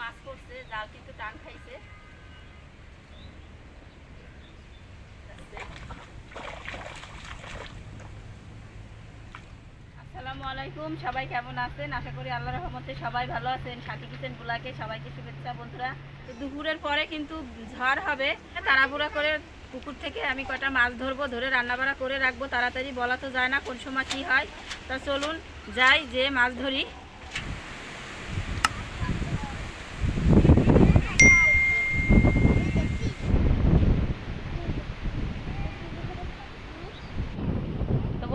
মাছ পড়ছে জাল কিন্তু টান খাইছে। আসসালামু আলাইকুম, সবাই কেমন আছেন? আশা করি আল্লাহ রহমতে সবাই ভালো আছেন। সাথী কিচেন গুলাকে সবাইকে শুভেচ্ছা, বন্ধুরা। দুপুরের পরে কিন্তু ঝড় হবে। তাড়াহুড়া করে পুকুর থেকে আমি কটা মাছ ধরবো, ধরে রান্নাবাড়া করে রাখব। তাড়াতাড়ি বলা তো যায় না কোন সময় কী হয়। তা চলুন যাই, যে মাছ ধরি।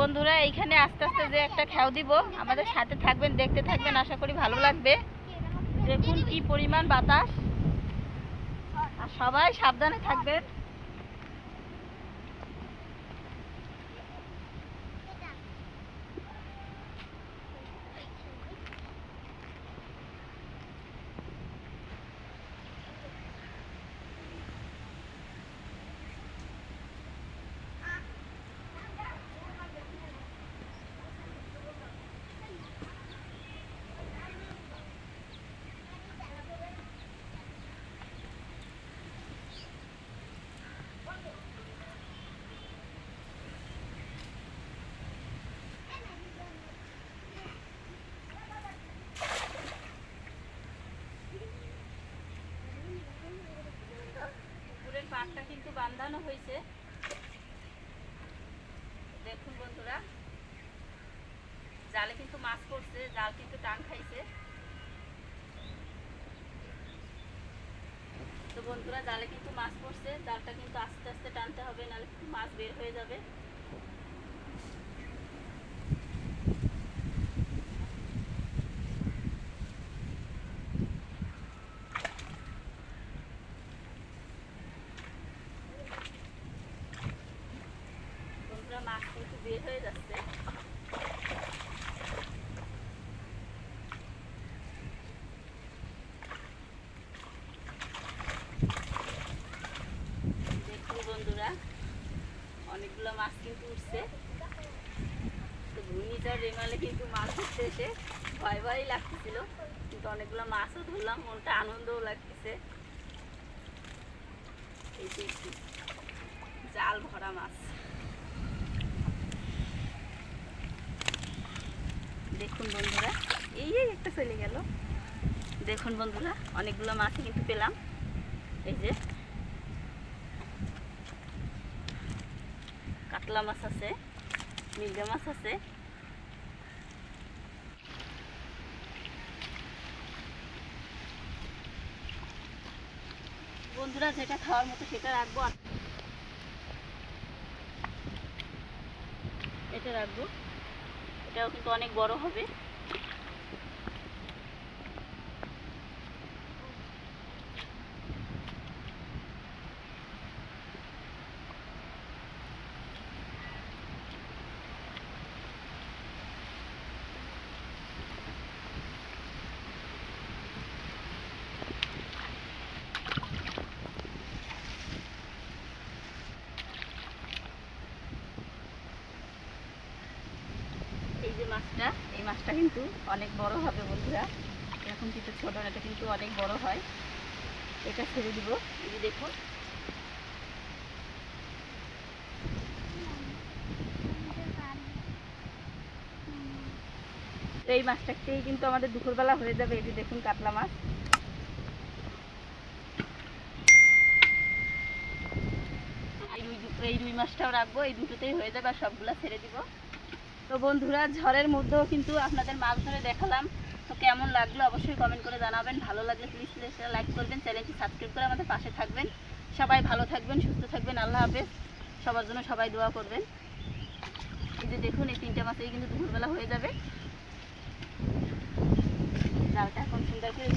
বন্ধুরা, এইখানে আস্তে আস্তে যে একটা খেয়াও দিব। আমাদের সাথে থাকবেন, দেখতে থাকবেন, আশা করি ভালো লাগবে। দেখুন কি পরিমাণ বাতাস। আর সবাই সাবধানে থাকবেন। পাড়টা কিন্তু বান্ধানো হয়েছে। দেখুন বন্ধুরা, জালে কিন্তু মাছ পড়ছে, জাল কিন্তু টান খাইছে। তো বন্ধুরা, জালে কিন্তু মাছ পড়ছে, জালটা কিন্তু আস্তে আস্তে টানতে হবে, নাহলে কিন্তু মাছ বের হয়ে যাবে বন্ধুরা মাছ কিন্তু বের হয়ে যাচ্ছে বন্ধুরা, অনেকগুলো মাছ কিন্তু উঠছে। তো ঘূর্ণিঝড় রেমালে কিন্তু মাছ ধরতে এসে। ভয় ভয়ই লাগতেছিল, কিন্তু অনেকগুলো মাছও ধরলাম, মনটা আনন্দও লাগতেছে। জাল ভরা মাছ। দেখুন বন্ধুরা, এই একটা চলে গেল। দেখুন বন্ধুরা, অনেকগুলো মাছ কিন্তু পেলাম। এই যে কাতলা মাছ আছে মির্গা মাছ আছে। বন্ধুরা, যেটা খাওয়ার মতো সেটা রাখব। এটা রাখব। এটাও কিন্তু অনেক বড় হবে। মাছটা এই মাছটা কিন্তু অনেক বড় হবে বন্ধুরা। এখন কিন্তু ছোট না, এটা কিন্তু অনেক বড় হয়। এটা ছেড়ে দিব। এই দেখুন। এই মাছটাকেই কিন্তু আমাদের দুপুরবেলা হয়ে যাবে। এই যে দেখুন কাতলা মাছ। এই রুই মাছটাও রাখব। এই দুটোতেই হয়ে যাবে আর সবগুলা ছেড়ে দিব। তো বন্ধুরা, ঝড়ের মধ্যেও কিন্তু আপনাদের মাছ ধরে দেখালাম। তো কেমন লাগল অবশ্যই কমেন্ট করে জানাবেন। ভালো লাগলে প্লিজ লাইক করবেন, চ্যানেলটি সাবস্ক্রাইব করে আমাদের পাশে থাকবেন। সবাই ভালো থাকবেন, সুস্থ থাকবেন, আল্লাহ হাফেজ। সবার জন্য সবাই দোয়া করবেন। যে দেখুন, এই তিনটা মাছেই কিন্তু দুপুরবেলা হয়ে যাবে। জালটা এখন সুন্দর করে